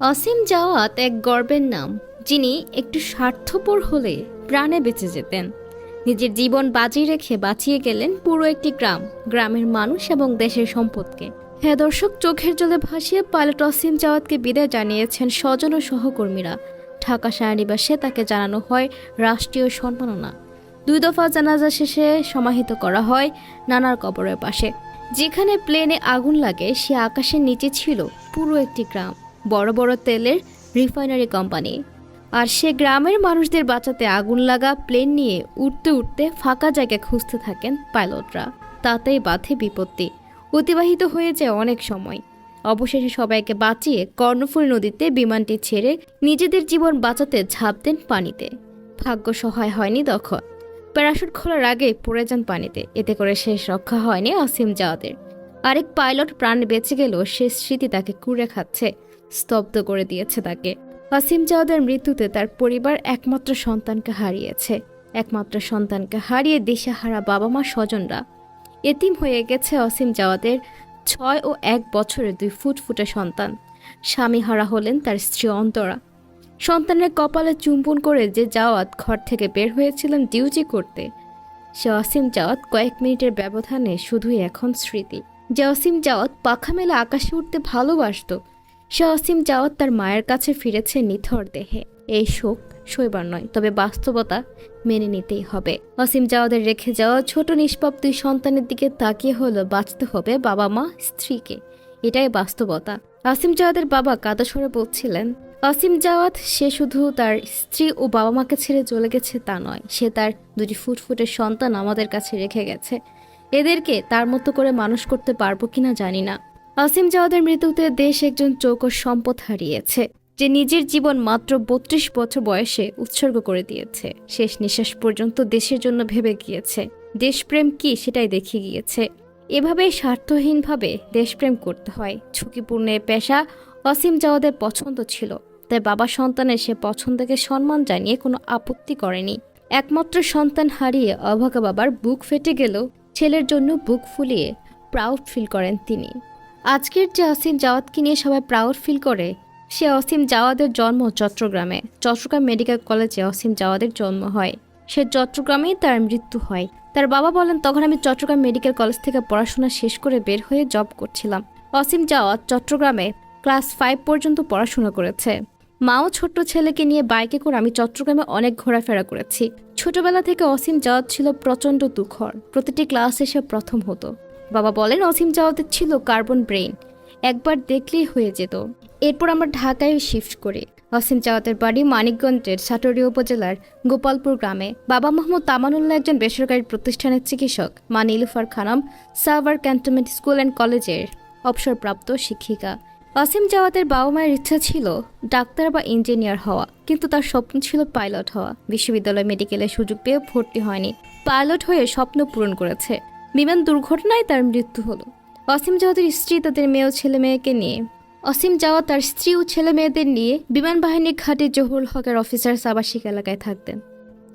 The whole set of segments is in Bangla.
অসীম জাওয়াত এক গর্বের নাম, যিনি একটু স্বার্থপর হলে প্রাণে বেঁচে যেতেন। নিজের জীবন বাজি রেখে বাঁচিয়ে গেলেন পুরো একটি গ্রাম, গ্রামের মানুষ এবং দেশের সম্পদকে। হ্যাঁ দর্শক, চোখের জলে ভাসিয়ে পাইলট অসীম জাওয়াতকে বিদায় জানিয়েছেন স্বজন ও সহকর্মীরা। ঢাকা সায়ানিবাসে তাকে জানানো হয় রাষ্ট্রীয় সম্মাননা। দুই দফা জানাজা শেষে সমাহিত করা হয় নানার কবরের পাশে। যেখানে প্লেনে আগুন লাগে, সে আকাশের নিচে ছিল পুরো একটি গ্রাম। বড় বড় তেলের রিফাইনারি কোম্পানি। আর সে গ্রামের মানুষদের বাঁচাতে আগুন লাগা প্লেন নিয়ে উঠতে উঠতে ফাঁকা জায়গা খুঁজতে থাকেন পাইলটরা। তাতেই বাধে বিপত্তি। অতিবাহিত হয়ে যায় অনেক সময়। অবশেষে সবাইকে বাঁচিয়ে কর্ণফুল নদীতে বিমানটি ছেড়ে নিজেদের জীবন বাঁচাতে ঝাঁপ দেন পানিতে। ভাগ্য সহায় হয়নি তখন। প্যারাশুট খোলার আগে পড়ে যান পানিতে। এতে করে শেষ রক্ষা হয়নি অসীম জাওয়াদের আরেক পাইলট প্রাণ বেঁচে গেলেও শেষ স্মৃতি তাকে কুড়ে খাচ্ছে। স্তব্ধ করে দিয়েছে তাকে। অসীম জাওয়াদের মৃত্যুতে তার পরিবার একমাত্র সন্তানকে হারিয়েছে। একমাত্র সন্তানকে হারিয়ে দিশাহারা বাবা মা স্বজনরা। এতিম হয়ে গেছে অসীম জাওয়াদের ছয় ও এক বছরের দুই ফুটফুটে সন্তান। স্বামী হারা হলেন তার স্ত্রী অন্তরা। সন্তানের কপালে চুম্বন করে যে জাওয়াত ঘর থেকে বের হয়েছিলেন ডিউটি করতে। সে অসীম জাওয়াত কয়েক মিনিটের ব্যবধানে শুধুই এখন স্মৃতি। যে অসীম জাওয়াত পাখা মেলে আকাশে উঠতে ভালোবাসত সে অসীম জাওয়াত তার মায়ের কাছে ফিরেছে নিথর দেহে। এই শোক সইবার নয়, তবে বাস্তবতা মেনে নিতেই হবে। অসীম জাওয়াদের রেখে যাওয়া ছোট নিষ্পাপ দুই সন্তানের দিকে তাকিয়ে হলো, বাঁচতে হবে বাবা মা স্ত্রীকে। এটাই বাস্তবতা। আসিম জাওয়াদের বাবা কাদা স্বরে বলছিলেন অসীম জাওয়াত, সে শুধু তার স্ত্রী ও বাবা মাকে ছেড়ে চলে গেছে তা নয়, সে তার দুটি ফুটফুটে সন্তান আমাদের কাছে রেখে গেছে। এদেরকে তার মতো করে মানুষ করতে পারব কিনা জানি না। অসীম জাওয়াদের মৃত্যুতে দেশ একজন চৌকস সম্পদ হারিয়েছে, যে নিজের জীবন মাত্র বত্রিশ বছর বয়সে উৎসর্গ করে দিয়েছে। শেষ নিঃশ্বাস পর্যন্ত দেশের জন্য ভেবে গিয়েছে, দেশপ্রেম কি সেটাই দেখে গিয়েছে। এভাবেই স্বার্থহীনভাবে দেশপ্রেম করতে হয়। ঝুঁকিপূর্ণ পেশা অসীম জাওয়াদের পছন্দ ছিল, তাই বাবা সন্তানের সে পছন্দকে সম্মান জানিয়ে কোনো আপত্তি করেনি। একমাত্র সন্তান হারিয়ে অভাগা বাবার বুক ফেটে গেলেও ছেলের জন্য বুক ফুলিয়ে প্রাউড ফিল করেন তিনি। আজকের যে অসীম জাওয়াতকে নিয়ে সবাই প্রাউড ফিল করে, সে অসীম জাওয়াদের জন্ম চট্টগ্রামে। চট্টগ্রাম মেডিকেল কলেজে অসীম জাওয়াদের জন্ম হয়। সে চট্টগ্রামেই তার মৃত্যু হয়। তার বাবা বলেন, তখন আমি চট্টগ্রাম মেডিকেল কলেজ থেকে পড়াশোনা শেষ করে বের হয়ে জব করছিলাম। অসীম জাওয়াত চট্টগ্রামে ক্লাস ফাইভ পর্যন্ত পড়াশোনা করেছে। মাও ছোট্ট ছেলেকে নিয়ে বাইকে করে আমি চট্টগ্রামে অনেক ঘোরাফেরা করেছি। ছোটবেলা থেকে অসীম জাওয়াত ছিল প্রচণ্ড দুঃখর। প্রতিটি ক্লাসে সে প্রথম হতো। বাবা বলেন অসীম জাওয়াতের ছিল কার্বন ব্রেইন। একবার দেখলেই হয়ে যেত। এরপর আমরা ঢাকায় শিফট করি। অসীম জাওয়াতের বাড়ি মানিকগঞ্জের সাটোরি উপজেলার গোপালপুর গ্রামে। বাবা মোহাম্মদ তামানুল্লাহ একজন বেসরকারি প্রতিষ্ঠানের চিকিৎসক। মা Nilufar Khanam Savar cantonment school and কলেজের অবসরপ্রাপ্ত শিক্ষিকা। অসীম জাওয়াতের বাবা মায়ের ইচ্ছা ছিল ডাক্তার বা ইঞ্জিনিয়ার হওয়া, কিন্তু তার স্বপ্ন ছিল পাইলট হওয়া। বিশ্ববিদ্যালয় মেডিকেলের সুযোগ পেয়ে ভর্তি হয়নি। পাইলট হয়ে স্বপ্ন পূরণ করেছে। বিমান দুর্ঘটনায় তার মৃত্যু হলো। অসীম জাওয়াতের স্ত্রী তাদের মেয়ে ও ছেলে মেয়েকে নিয়ে। অসীম যাওয়া তার স্ত্রী ও ছেলে মেয়েদের নিয়ে বিমান বাহিনীর ঘাটে জহুরুল হকের অফিসার আবাসিক এলাকায় থাকতেন।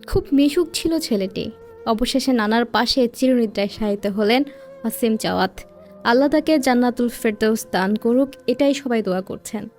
খুব মিশুক ছিল ছেলেটি। অবশেষে নানার পাশে চিরনিদ্রায় শায়িত হলেন অসীম জাওয়াত আল্লাহ তাকে জান্নাতুল ফেরদৌস দান করুক, এটাই সবাই দোয়া করছেন।